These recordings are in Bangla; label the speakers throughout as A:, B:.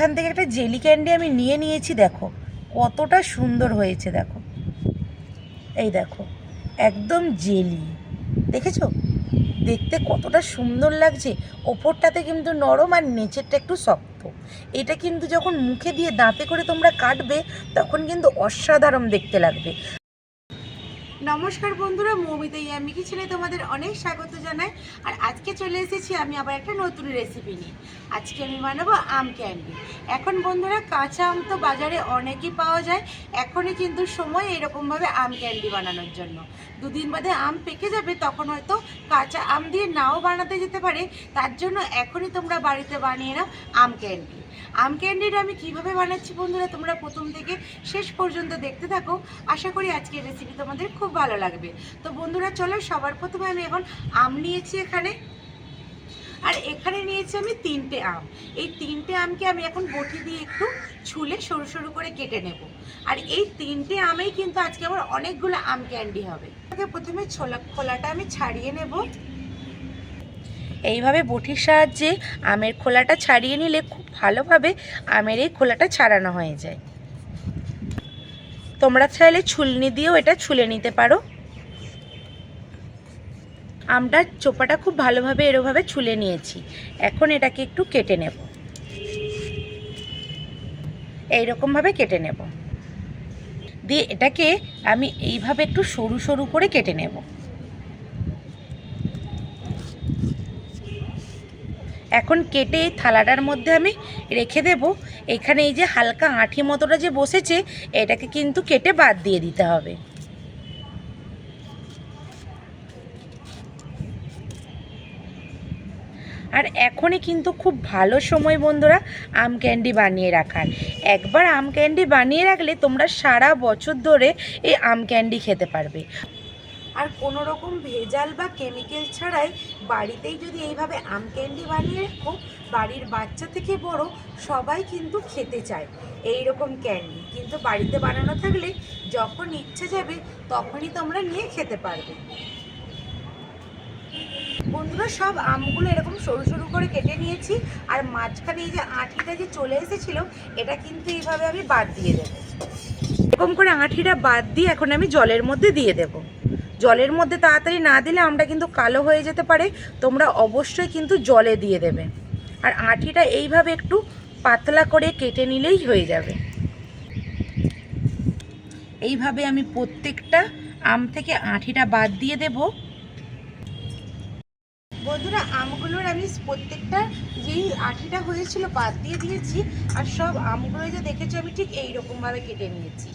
A: এখান থেকে একটা জেলি ক্যান্ডি আমি নিয়ে নিয়েছি, দেখো। কতটা সুন্দর হয়েছে, দেখো। এই দেখো, একদম জেলি। দেখেছ? দেখতে কতটা সুন্দর লাগছে। ওপরটাতে কিন্তু নরম আর নিচেরটা একটু শক্ত। এটা কিন্তু যখন মুখে দিয়ে দাঁতে করে তোমরা কাটবে, তখন কিন্তু অসাধারণ দেখতে লাগবে। নমস্কার বন্ধুরা, মৌমিতা ইয়ামি কিচেনে তোমাদের অনেক স্বাগত জানাই। আর আজকে চলে এসেছি আমি আবার একটা নতুন রেসিপি নিয়ে। আজকে আমি বানাবো আম ক্যান্ডি এখন বন্ধুরা, কাঁচা আম তো বাজারে অনেকই পাওয়া যায়। এখনই কিন্তু সময় এরকমভাবে আম ক্যান্ডি বানানোর জন্য। দুদিন বাদে আম পেকে যাবে, তখন হয়তো কাঁচা আম দিয়ে নাও বানাতে যেতে পারে। তার জন্য এখনই তোমরা বাড়িতে বানিয়ে নাও আম ক্যান্ডি আম ক্যান্ডিটা আমি কীভাবে বানাচ্ছি বন্ধুরা, তোমরা প্রথম থেকে শেষ পর্যন্ত দেখতে থাকো। আশা করি আজকের রেসিপি তোমাদের খুব ভালো লাগবে। তো বন্ধুরা, চলো সবার প্রথমে আমি এখন আম নিয়েছি এখানে। আর এখানে নিয়েছি আমি তিনটে আম। এই তিনটে আমকে আমি এখন বটি দিয়ে একটু ছুলে সরু সরু করে কেটে নেব। আর এই তিনটে আমেই কিন্তু আজকে আমার অনেকগুলো আম ক্যান্ডি হবে। প্রথমে ছোলা, খোলাটা আমি ছাড়িয়ে নেব। এইভাবে বটির সাহায্যে আমের খোলাটা ছাড়িয়ে নিলে খুব ভালোভাবে আমের এই খোলাটা ছাড়ানো হয়ে যায়। তোমরা চাইলে ছুলনি দিয়েও এটা ছুলে নিতে পারো। আমটার চোপাটা খুব ভালোভাবে এরোভাবে ছুলে নিয়েছি। এখন এটাকে একটু কেটে নেব। এইরকমভাবে কেটে নেব। দিয়ে এটাকে আমি এইভাবে একটু সরু সরু করে কেটে নেব। এখন কেটে এই থালাটার মধ্যে আমি রেখে দেব। এখানে এই যে হালকা আঁঠি মতোটা যে বসেছে, এটাকে কিন্তু কেটে বাদ দিয়ে দিতে হবে। আর এখনই কিন্তু খুব ভালো সময় বন্ধুরা আম ক্যান্ডি বানিয়ে রাখার। একবার আম ক্যান্ডি বানিয়ে রাখলে তোমরা সারা বছর ধরে এই আম ক্যান্ডি খেতে পারবে। আর কোনো রকম ভেজাল বা কেমিক্যাল ছাড়াই বাড়িতেই যদি এইভাবে আম ক্যান্ডি বানিয়ে রাখো, বাড়ির বাচ্চা থেকে বড় সবাই কিন্তু খেতে চায় এই রকম ক্যান্ডি কিন্তু বাড়িতে বানানো থাকলে যখন ইচ্ছে যাবে তখনই তোমরা নিয়ে খেতে পারবে। বন্ধুরা, সব আমগুলো এরকম সরু সরু করে কেটে নিয়েছি আর মাঝখানে এই যে আঁঠিটা যে চলে এসেছিল, এটা কিন্তু এইভাবে আমি বাদ দিয়ে দেবো। এরকম করে আঁঠিটা বাদ দিয়ে এখন আমি জলের মধ্যে দিয়ে দেব। জলের মধ্যে তাড়াতাড়ি না দিলে আমটা কিন্তু কালো হয়ে যেতে পারে, তোমরা অবশ্যই কিন্তু জলে দিয়ে দেবে। আর আঁঠিটা এইভাবে একটু পাতলা করে কেটে নিলেই হয়ে যাবে। এইভাবে আমি প্রত্যেকটা আম থেকে আঁঠিটা বাদ দিয়ে দেবো। বন্ধুরা, আমগুলোর আমি প্রত্যেকটা যেই আঠিটা হয়েছিল বাদ দিয়ে দিয়েছি, আর সব আমগুলো যে দেখেছ, আমি ঠিক এই রকমভাবে কেটে নিয়েছি।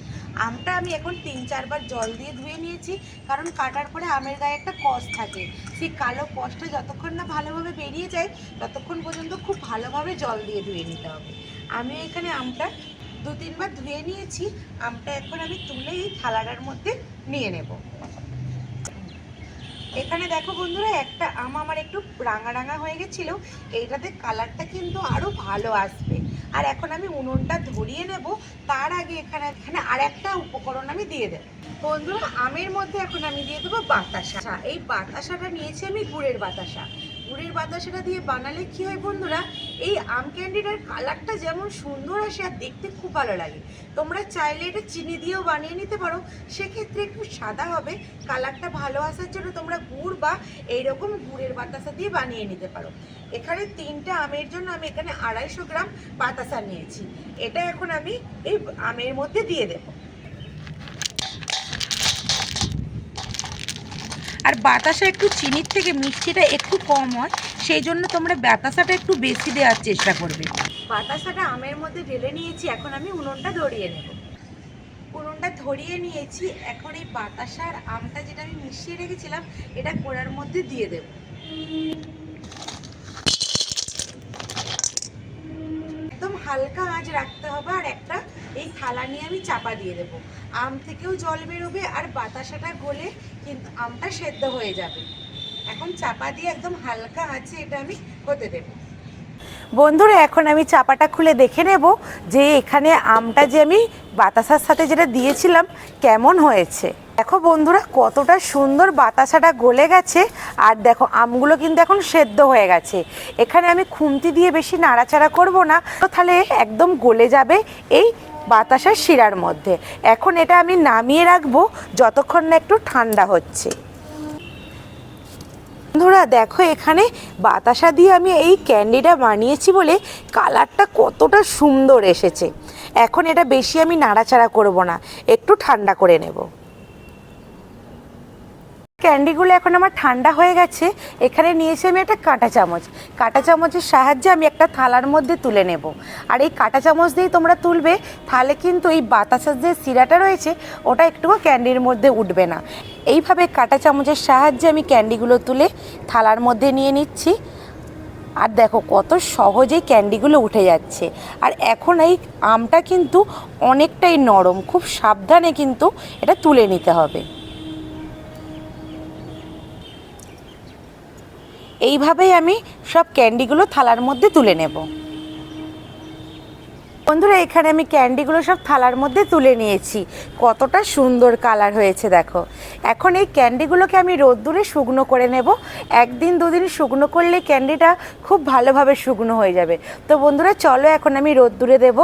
A: আমটা আমি এখন তিন, চারবার জল দিয়ে ধুয়ে নিয়েছি, কারণ কাটার পরে আমের গায়ে একটা কষ থাকে। সেই কালো কষটা যতক্ষণ না ভালোভাবে বেরিয়ে যায়, ততক্ষণ পর্যন্ত খুব ভালোভাবে জল দিয়ে ধুয়ে নিতে হবে। আমি এখানে আমটা দু, তিনবার ধুয়ে নিয়েছি, আমটা এখন আমি তুলে এই থালাটার মধ্যে নিয়ে নেব। এখানে দেখো বন্ধুরা, একটা আম আমার একটু রাঙা রাঙা হয়ে গেছিল, এইটাতে কালারটা কিন্তু আরও ভালো আসবে। আর এখন আমি উনুনটা ধরিয়ে নেব, তার আগে এখানে এখানে আর একটা উপকরণ আমি দিয়ে দেবো। বন্ধুরা, আমের মধ্যে এখন আমি দিয়ে দেবো বাতাসা। এই বাতাসাটা নিয়েছি আমি গুড়ের বাতাসা। গুড়ের বাতাসাটা দিয়ে বানালে কি হয় বন্ধুরা? এই আম ক্যান্ডিটার কালারটা যেমন সুন্দর আসে আর দেখতে খুব ভালো লাগে। তোমরা চাইলে এটা চিনি দিয়েও বানিয়ে নিতে পারো। সেক্ষেত্রে একটু সাদা হবে, কালারটা ভালো আসার জন্য তোমরা গুড় বা এইরকম গুড়ের বাতাসা দিয়ে বানিয়ে নিতে পারো। এখানে তিনটে আমের জন্য আমি এখানে আড়াইশো গ্রাম বাতাসা নিয়েছি। এটা এখন আমি এই আমের মধ্যে দিয়ে দেবো। আর বাতাসা একটু চিনির থেকে মিষ্টিটা একটু কম হয়, সেই জন্য তোমরা বাতাসাটা একটু বেশি দেওয়ার চেষ্টা করবে। বাতাসাটা আমের মধ্যে ঢেলে নিয়েছি, এখন আমি উনুনটা ধরিয়ে নেব। উনুনটা ধরিয়ে নিয়েছি, এখন এই বাতাসার আমটা যেটা আমি মিশিয়ে রেখেছিলাম, এটা কোড়ার মধ্যে দিয়ে দেব। একদম হালকা আঁচ রাখতে হবে, আর একটা এই থালা নিয়ে আমি চাপা দিয়ে দেবো। আম থেকেও জল বেরোবে আর বাতাসাটা গলে কিন্তু আমটা সেদ্ধ হয়ে যাবে। এখন চাপা দিয়ে একদম হালকা আছে এটা আমি হতে দেবো। বন্ধুরা, এখন আমি চাপাটা খুলে দেখে নেব যে এখানে আমটা যে আমি বাতাসার সাথে যেটা দিয়েছিলাম কেমন হয়েছে। দেখো বন্ধুরা, কতটা সুন্দর বাতাসাটা গলে গেছে। আর দেখো, আমগুলো কিন্তু এখন সেদ্ধ হয়ে গেছে। এখানে আমি খুন্তি দিয়ে বেশি নাড়াচাড়া করব না। তাহলে একদম গলে যাবে এই বাতাসার শিরার মধ্যে। এখন এটা আমি নামিয়ে রাখব, যতক্ষণ না একটু ঠান্ডা হচ্ছে। বন্ধুরা, দেখো এখানে বাতাসা দিয়ে আমি এই ক্যান্ডিটা বানিয়েছি বলে কালারটা কতটা সুন্দর এসেছে। এখন এটা বেশি আমি নাড়াচাড়া করব না, একটু ঠান্ডা করে নেব। ক্যান্ডিগুলো এখন আমার ঠান্ডা হয়ে গেছে, এখানে নিয়েছি আমি একটা কাঁটা চামচ। কাঁটা চামচের সাহায্যে আমি একটা থালার মধ্যে তুলে নেব। আর এই কাঁটা চামচ দিয়েই তোমরা তুলবে, তাহলে কিন্তু এই বাতাসের যে সিরাটা রয়েছে, ওটা একটুও ক্যান্ডির মধ্যে উঠবে না। এইভাবে কাঁটা চামচের সাহায্যে আমি ক্যান্ডিগুলো তুলে থালার মধ্যে নিয়ে নিচ্ছি। আর দেখো কত সহজেই ক্যান্ডিগুলো উঠে যাচ্ছে। আর এখন এই আমটা কিন্তু অনেকটাই নরম, খুব সাবধানে কিন্তু এটা তুলে নিতে হবে। এইভাবেই আমি সব ক্যান্ডিগুলো থালার মধ্যে তুলে নেব। বন্ধুরা, এখানে আমি ক্যান্ডিগুলো সব থালার মধ্যে তুলে নিয়েছি। কতটা সুন্দর কালার হয়েছে, দেখো। এখন এই ক্যান্ডিগুলোকে আমি রোদ্দুরে শুকনো করে নেব। একদিন দুদিন শুকনো করলে ক্যান্ডিটা খুব ভালোভাবে শুকনো হয়ে যাবে। তো বন্ধুরা, চলো এখন আমি রোদ্দুরে দেবো।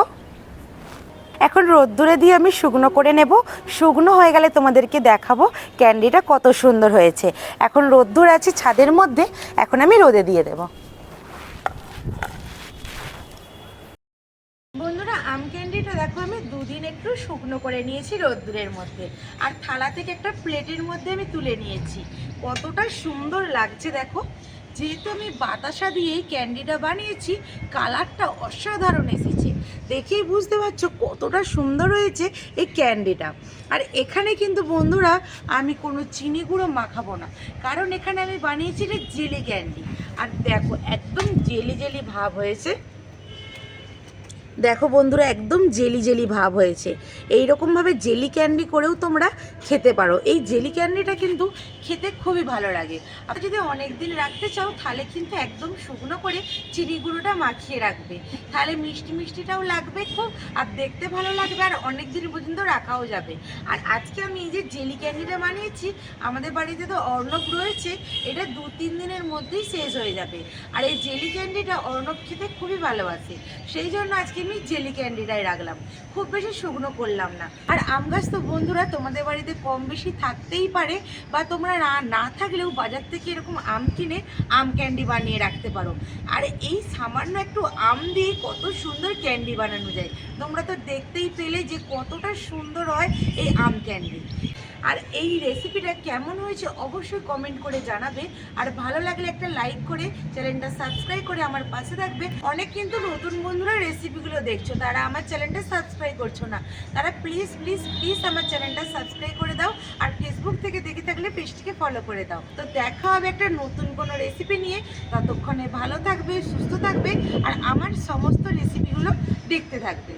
A: এখন রোদ্দুরে দিয়ে আমি শুকনো করে নেব। শুকনো হয়ে গেলে তোমাদেরকে দেখাবো ক্যান্ডিটা কত সুন্দর হয়েছে। এখন রোদ্দুর আছে ছাদের মধ্যে, এখন আমি রোদে দিয়ে দেব। বন্ধুরা, আম ক্যান্ডিটা দেখো আমি দুদিন একটু শুকনো করে নিয়েছি রোদ্দুরের মধ্যে। আর থালা থেকে একটা প্লেটের মধ্যে আমি তুলে নিয়েছি। কতটা সুন্দর লাগছে দেখো। যেহেতু আমি বাতাসা দিয়ে ক্যান্ডিটা বানিয়েছি, কালারটা অসাধারণ এসেছে। দেখেই বুঝতে পারছ কতটা সুন্দর হয়েছে এই ক্যান্ডিটা। আর এখানে কিন্তু বন্ধুরা, আমি কোনো চিনি গুঁড়ো মাখাবো না। কারণ এখানে আমি বানিয়েছি জেলি ক্যান্ডি। আর দেখো, একদম জেলি জেলি ভাব হয়েছে। দেখো বন্ধুরা, একদম জেলি জেলি ভাব হয়েছে। এই রকমভাবে জেলি ক্যান্ডি করেও তোমরা খেতে পারো। এই জেলি ক্যান্ডিটা কিন্তু খেতে খুবই ভালো লাগে। আর যদি অনেক দিন রাখতে চাও, তাহলে কিন্তু একদম শুকনো করে চিনি গুঁড়োটা মাখিয়ে রাখবে। তাহলে মিষ্টি মিষ্টিটাও লাগবে খুব, আর দেখতে ভালো লাগবে, আর অনেক দিন পর্যন্ত রাখাও যাবে। আর আজকে আমি এই যে জেলি ক্যান্ডিটা বানিয়েছি, আমাদের বাড়িতে তো অর্ণব রয়েছে, এটা দু তিন দিনের মধ্যেই শেষ হয়ে যাবে। আর এই জেলি ক্যান্ডিটা অর্ণব খেতে খুবই ভালোবাসে। সেই জন্য আজকে আমি জেলি ক্যান্ডিটাই রাখলাম। খুব বেশি শুকনো করলাম না। আর আম গাছ তো বন্ধুরা, তোমাদের বাড়িতে কম বেশি থাকতেই পারে, বা তোমরা না না থাকলেও বাজার থেকে এরকম আম কিনে আম ক্যান্ডি বানিয়ে রাখতে পারো। আর এই সামান্য একটু আম দিয়ে কত সুন্দর ক্যান্ডি বানানো যায়। তোমরা তো দেখতেই পেলে যে কতটা সুন্দর হয় এই আম ক্যান্ডি আর এই রেসিপিটা কেমন হয়েছে অবশ্যই কমেন্ট করে জানাবে। আর ভালো লাগলে একটা লাইক করে চ্যানেলটা সাবস্ক্রাইব করে আমার পাশে থাকবে। অনেক কিন্তু নতুন বন্ধুরা রেসিপিগুলো দেখছ, তারা আমার চ্যানেলটা সাবস্ক্রাইব করছ না। তারা প্লিজ প্লিজ প্লিজ আমার চ্যানেলটা সাবস্ক্রাইব করে দাও আর ফেসবুক থেকে দেখে থাকলে পেজটিকে ফলো করে দাও। তো দেখা হবে একটা নতুন কোনো রেসিপি নিয়ে। ততক্ষণে ভালো থাকবে, সুস্থ থাকবে আর আমার সমস্ত রেসিপিগুলো দেখতে থাকবে।